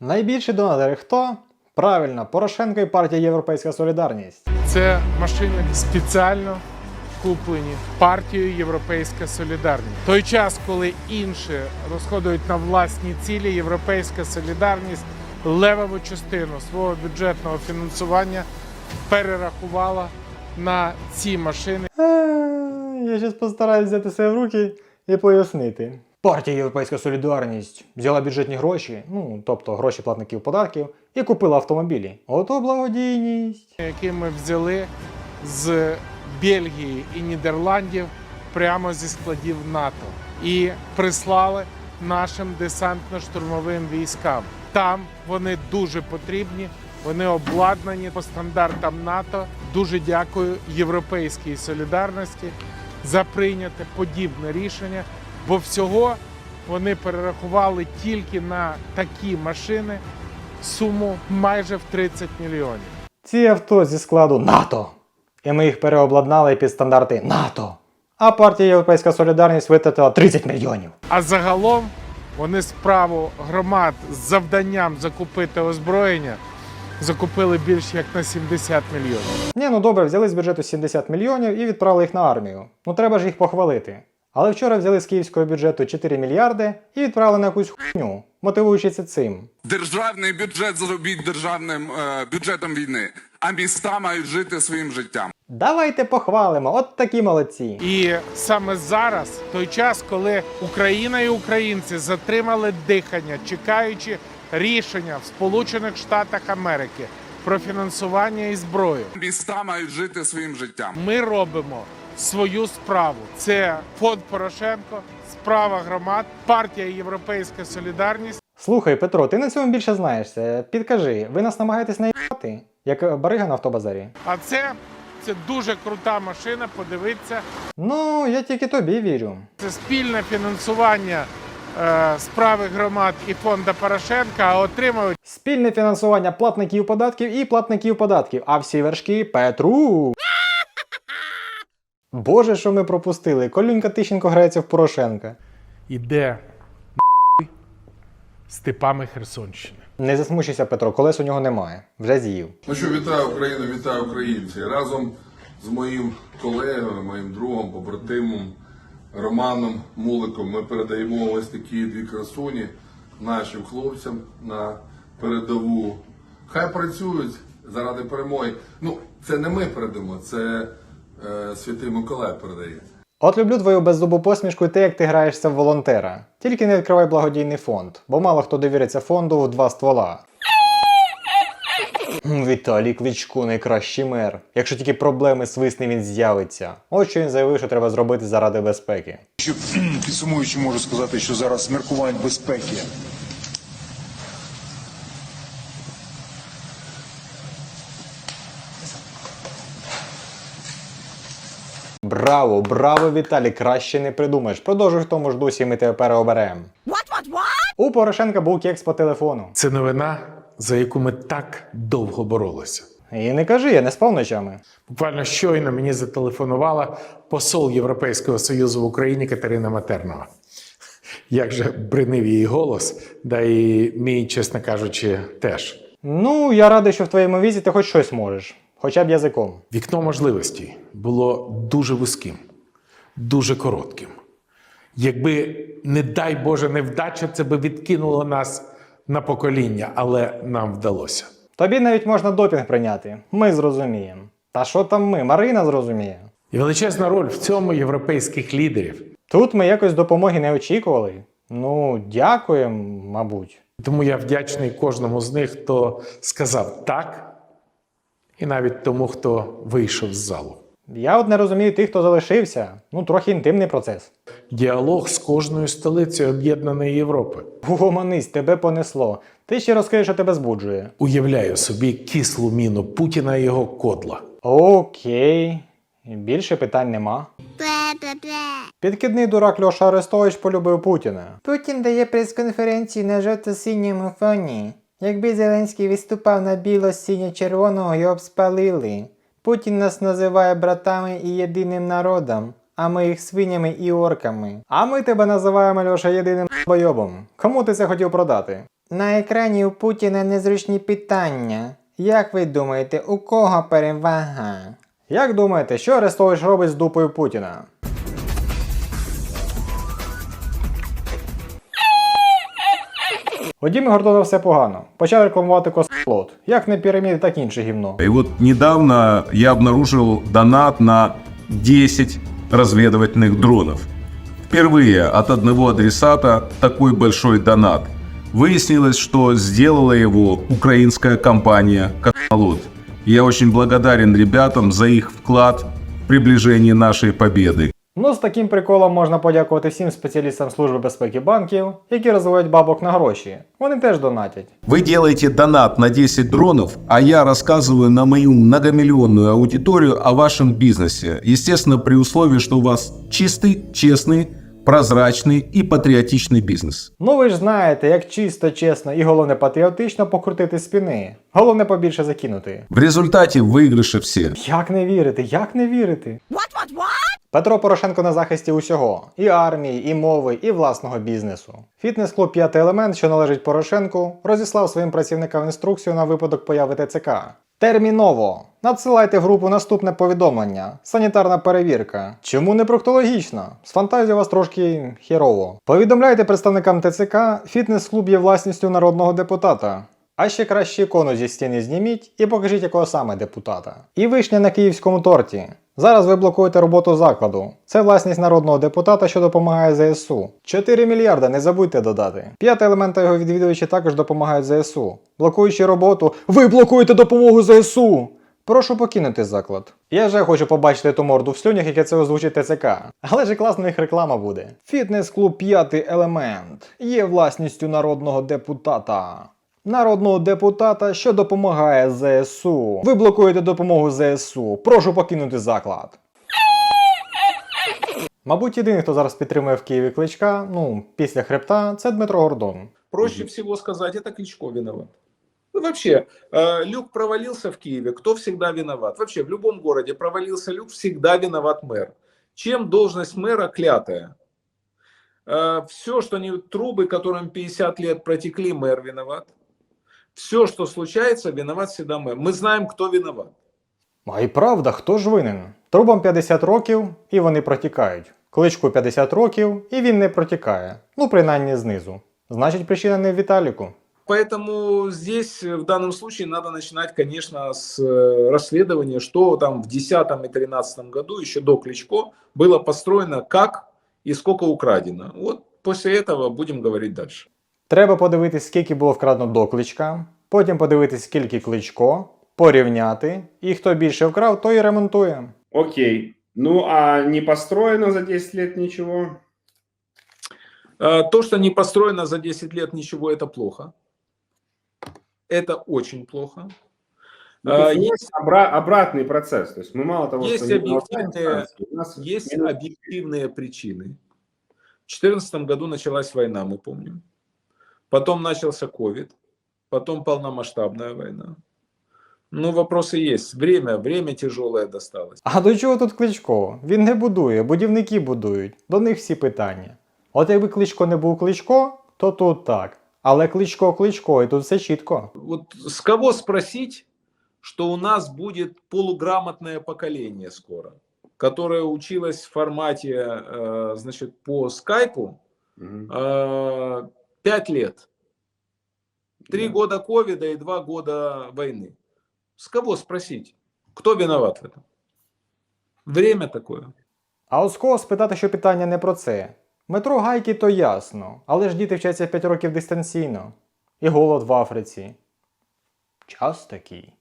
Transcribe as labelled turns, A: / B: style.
A: Найбільші донатори хто? Правильно, Порошенко і партія Європейська Солідарність.
B: Це машини спеціально куплені партією Європейська Солідарність. Той час, коли інші розходують на власні цілі, Європейська Солідарність левову частину свого бюджетного фінансування перерахувала на ці машини.
A: Е, Я зараз постараюсь взяти себе в руки і пояснити. Партія Європейська Солідарність взяла бюджетні гроші, ну тобто гроші платників податків, і купила автомобілі. Ото благодійність.
B: які ми взяли з Бельгії і Нідерландів прямо зі складів НАТО і прислали нашим десантно-штурмовим військам. Там вони дуже потрібні, вони обладнані по стандартам НАТО. Дуже дякую Європейській солідарності за прийняте подібне рішення, бо всього вони перерахували тільки на такі машини суму майже в 30 мільйонів.
A: Ці авто зі складу НАТО. І ми їх переобладнали під стандарти НАТО. А партія Європейська Солідарність витратила 30 мільйонів.
B: А загалом вони справу громад з завданням закупити озброєння закупили більш як на 70 мільйонів.
A: Ні, ну добре, взяли з бюджету 70 мільйонів і відправили їх на армію. Ну треба ж їх похвалити. Але вчора взяли з київського бюджету 4 мільярди і відправили на якусь хуйню, мотивуючися цим.
C: Державний бюджет зробіть державним е, бюджетом війни, а міста мають жити своїм життям.
A: Давайте похвалимо, от такі молодці.
B: І саме зараз той час, коли Україна і українці затримали дихання, чекаючи рішення в Сполучених Штатах Америки про фінансування і зброю.
C: Міста мають жити своїм життям.
B: Ми робимо свою справу. Це фонд Порошенко, справа громад, партія Європейська Солідарність.
A: Слухай, Петро, ти на цьому більше знаєшся. Підкажи, ви нас намагаєтесь наїбати, як барига на автобазарі?
B: А це, це дуже крута машина. Подивіться,
A: Ну, я тільки тобі вірю.
B: це спільне фінансування е, справи громад і фонду Порошенка. Отримують
A: Спільне фінансування платників податків і платників податків, а всі вершки Петру. Боже, що ми пропустили? Колюнька Тищенко грається в Порошенка.
B: іде степами Херсонщини.
A: Не засмучуйся, Петро, колес у нього немає. Вже з'їв.
D: Ну що, вітаю Україну, вітаю українці. Разом з моїм колегою, моїм другом, побратимом Романом Муликом ми передаємо ось такі дві красуні нашим хлопцям на передову. Хай працюють заради перемоги. Ну, це не ми передамо, це Святий Миколай передає.
A: От люблю твою беззубу посмішку і те, як ти граєшся в волонтера. Тільки не відкривай благодійний фонд, бо мало хто довіриться фонду в два ствола. Віталій Кличко найкращий мер. Якщо тільки проблеми свисне він з'явиться. Ось що він заявив, що треба зробити заради безпеки.
E: Що підсумуючи, можу сказати, що зараз міркувань безпеки
A: Браво, браво, Віталій, краще не придумаєш. Продовжуй в тому ж дусі, ми тебе переоберемо. У Порошенка був кекс по телефону.
B: Це новина, за яку ми так довго боролися.
A: І не кажи, я не спав ночами.
B: Буквально щойно мені зателефонувала посол Європейського Союзу в Україні Катерина Матернова. Як же бринив її голос, да і мій, чесно кажучи, теж.
A: Ну, я радий, що в твоєму візі ти хоч щось можеш, хоча б язиком.
B: Вікно можливостей було дуже вузьким, дуже коротким. Якби, не дай Боже, невдача, це би відкинуло нас на покоління, але нам вдалося.
A: Тобі навіть можна допінг прийняти. Ми зрозуміємо. Та що там ми? Марина зрозуміє.
B: І величезна роль в цьому європейських лідерів.
A: Тут ми якось допомоги не очікували. Ну, дякуємо, мабуть.
B: Тому я вдячний кожному з них, хто сказав так, і навіть тому, хто вийшов з залу.
A: Я от не розумію тих, хто залишився. Ну, трохи інтимний процес.
B: Діалог з кожною столицею Об'єднаної Європи.
A: Угомонись, тебе понесло. Ти ще розкажи, що тебе збуджує.
B: Уявляю собі кислу міну Путіна і його кодла.
A: Окей. Більше питань нема. Підкидний дурак Льоша Арестович полюбив Путіна. Путін дає прес-конференцію на жовто-синьому фоні. Якби Зеленський виступав на біло-синьо-червоного, його б спалили. Путін нас називає братами і єдиним народом, а ми їх свинями і орками. А ми тебе називаємо Льоша єдиним бойобом. Кому ти це хотів продати? На екрані у Путіна незручні питання. Як ви думаєте, у кого перевага? Як думаєте, що Арестович робить з дупою Путіна? У Діми Гордона все погано. Почав рекламувати косплот. Як не піраміди, так інше гівно.
F: И вот недавно я обнаружил донат на 10 разведывательных дронов. Впервые от одного адресата такой большой донат. Выяснилось, что сделала его украинская компания «Космолот». Я очень благодарен ребятам за их вклад в приближение нашей победы.
A: Ну, з таким приколом можна подякувати всім спеціалістам Служби безпеки банків, які розвивають бабок на гроші. Вони теж донатять.
F: Вы делаете донат на 10 дронов, а я рассказываю на мою многомиллионную аудиторию о вашем бизнесе. Естественно, при условии, что у вас чистый, честный, прозрачный и патриотичный бизнес.
A: Ну ви ж знаєте, як чисто, чесно і головне патріотично покрутити спини. Головне побільше закинути.
F: В результате выигрыши все.
A: Як не вірити, як не вірити? Петро Порошенко на захисті усього: і армії, і мови, і власного бізнесу. Фітнес-клуб П'ятий елемент, що належить Порошенку, розіслав своїм працівникам інструкцію на випадок появи ТЦК. Терміново! Надсилайте в групу наступне повідомлення. Санітарна перевірка. Чому не проктологічна? З фантазією вас трошки хірово. Повідомляйте представникам ТЦК, фітнес-клуб є власністю народного депутата. А ще краще ікону зі стіни зніміть і покажіть якого саме депутата. І вишня на київському торті. Зараз ви блокуєте роботу закладу. Це власність народного депутата, що допомагає ЗСУ. 4 мільярда, не забудьте додати. П'ятий елемент його відвідувачі також допомагають ЗСУ. Блокуючи роботу, ви блокуєте допомогу ЗСУ! Прошу покинути заклад. Я вже хочу побачити ту морду в слюнях, яке це озвучить ТЦК. Але ж класна них реклама буде. Фітнес-клуб П'ятий елемент є власністю народного депутата Народного депутата, що допомагає ЗСУ. Ви блокуєте допомогу ЗСУ. Прошу покинути заклад. Мабуть, єдиний, хто зараз підтримує в Києві кличка, ну, після хребта, це Дмитро Гордон.
G: Проще всего сказать, это Кличко виноват. Ну, вообще, э, люк провалился в Киеве, кто всегда виноват? Вообще, в любом городе провалился люк, всегда виноват мэр. Чем должность мэра клятая? все, что не трубы, которым 50 лет протекли, мэр виноват. Все, что случается, виноват всегда мэр. Мы знаем, кто виноват.
A: А і правда, хто ж винен? Трубам 50 років, і вони протікають. Кличку 50 років, і він не протікає. Ну, принаймні знизу. Значить, причина не в Віталіку.
G: Поэтому здесь э, в данном случае надо начинать, конечно, с э, расследования, что там в 2010 и 2013 году, еще до Кличко, было построено, как и сколько украдено. Вот после этого будем говорить дальше.
A: Треба подивитись, скільки було вкрадено до кличка, потім подивитись, скільки кличко, порівняти, і хто більше вкрав, той і ремонтує.
H: Окей. Ну, а не построено за 10 лет ничего?
G: Э, То, что не построено за 10 лет ничего, это плохо. Это очень плохо.
H: Ну, то
G: А,
H: есть у нас обра- обратный процесс. То есть мы мало того,
G: есть
H: что не
G: объективные-
H: нарушаем санкции, у нас
G: Есть
H: минус-
G: объективные причины. В 2014 году началась война, мы помним. Потом начался ковид. Потом полномасштабная война. Ну, вопросы есть. Время, время тяжелое досталось.
A: А до чого тут кличко? Він не будує, будівники будують. До них всі питання. От якби кличко не був кличко, то тут так. Але кличко кличко, і тут все чітко.
G: Вот с кого спросить, что у нас будет полуграмотное поколение скоро, которое училось в формате, э, значит, по скайпу
H: Мгм.
G: э, пять лет. Три
H: Да.
G: года ковида и два года войны. С кого спросить? Кто виноват в этом? Время такое.
A: А от з кого спитати, що питання не про це. Метро гайки то ясно, але ж діти вчаться 5 років дистанційно. І голод в Африці. Час такий.